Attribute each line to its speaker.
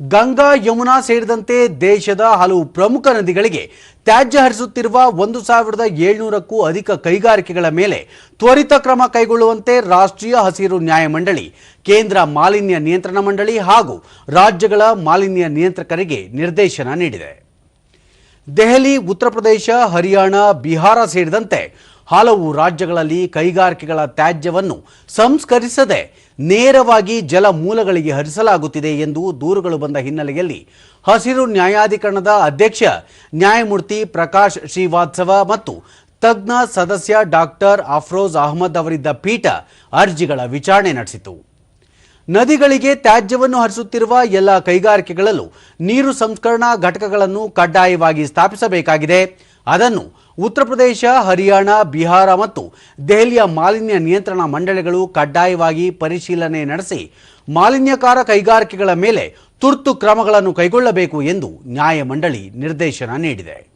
Speaker 1: ಗಂಗಾ ಯಮುನಾ ಸೇರಿದಂತೆ ದೇಶದ ಹಲವು ಪ್ರಮುಖ ನದಿಗಳಿಗೆ ತ್ಯಾಜ್ಯ ಹರಿಸುತ್ತಿರುವ ಒಂದು ಸಾವಿರದ ಏಳ್ನೂರಕ್ಕೂ ಅಧಿಕ ಕೈಗಾರಿಕೆಗಳ ಮೇಲೆ ತ್ವರಿತ ಕ್ರಮ ಕೈಗೊಳ್ಳುವಂತೆ ರಾಷ್ಟ್ರೀಯ ಹಸಿರು ನ್ಯಾಯಮಂಡಳಿ ಕೇಂದ್ರ ಮಾಲಿನ್ಯ ನಿಯಂತ್ರಣ ಮಂಡಳಿ ಹಾಗೂ ರಾಜ್ಯಗಳ ಮಾಲಿನ್ಯ ನಿಯಂತ್ರಕರಿಗೆ ನಿರ್ದೇಶನ ನೀಡಿದೆ. ದೆಹಲಿ, ಉತ್ತರ ಪ್ರದೇಶ, ಹರಿಯಾಣ, ಬಿಹಾರ ಸೇರಿದಂತೆ ಹಲವು ರಾಜ್ಯಗಳಲ್ಲಿ ಕೈಗಾರಿಕೆಗಳ ತ್ಯಾಜ್ಯವನ್ನು ಸಂಸ್ಕರಿಸದೆ ನೇರವಾಗಿ ಜಲ ಮೂಲಗಳಿಗೆ ಹರಿಸಲಾಗುತ್ತಿದೆ ಎಂದು ದೂರುಗಳು ಬಂದ ಹಿನ್ನೆಲೆಯಲ್ಲಿ ಹಸಿರು ನ್ಯಾಯಾಧಿಕರಣದ ಅಧ್ಯಕ್ಷ ನ್ಯಾಯಮೂರ್ತಿ ಪ್ರಕಾಶ್ ಶ್ರೀವಾತ್ಸವ ಮತ್ತು ತಜ್ಞ ಸದಸ್ಯ ಡಾಕ್ಟರ್ ಅಫ್ರೋಜ್ ಅಹಮದ್ ಅವರಿದ್ದ ಪೀಠ ಅರ್ಜಿಗಳ ವಿಚಾರಣೆ ನಡೆಸಿತು. ನದಿಗಳಿಗೆ ತ್ಯಾಜ್ಯವನ್ನು ಹರಿಸುತ್ತಿರುವ ಎಲ್ಲ ಕೈಗಾರಿಕೆಗಳಲ್ಲೂ ನೀರು ಸಂಸ್ಕರಣಾ ಘಟಕಗಳನ್ನು ಕಡ್ಡಾಯವಾಗಿ ಸ್ಥಾಪಿಸಬೇಕಾಗಿದೆ. ಅದನ್ನು ಉತ್ತರ ಪ್ರದೇಶ, ಹರಿಯಾಣ, ಬಿಹಾರ ಮತ್ತು ದೆಹಲಿಯ ಮಾಲಿನ್ಯ ನಿಯಂತ್ರಣ ಮಂಡಳಿಗಳು ಕಡ್ಡಾಯವಾಗಿ ಪರಿಶೀಲನೆ ನಡೆಸಿ ಮಾಲಿನ್ಯಕಾರ ಕೈಗಾರಿಕೆಗಳ ಮೇಲೆ ತುರ್ತು ಕ್ರಮಗಳನ್ನು ಕೈಗೊಳ್ಳಬೇಕು ಎಂದು ನ್ಯಾಯಮಂಡಳಿ ನಿರ್ದೇಶನ ನೀಡಿದೆ.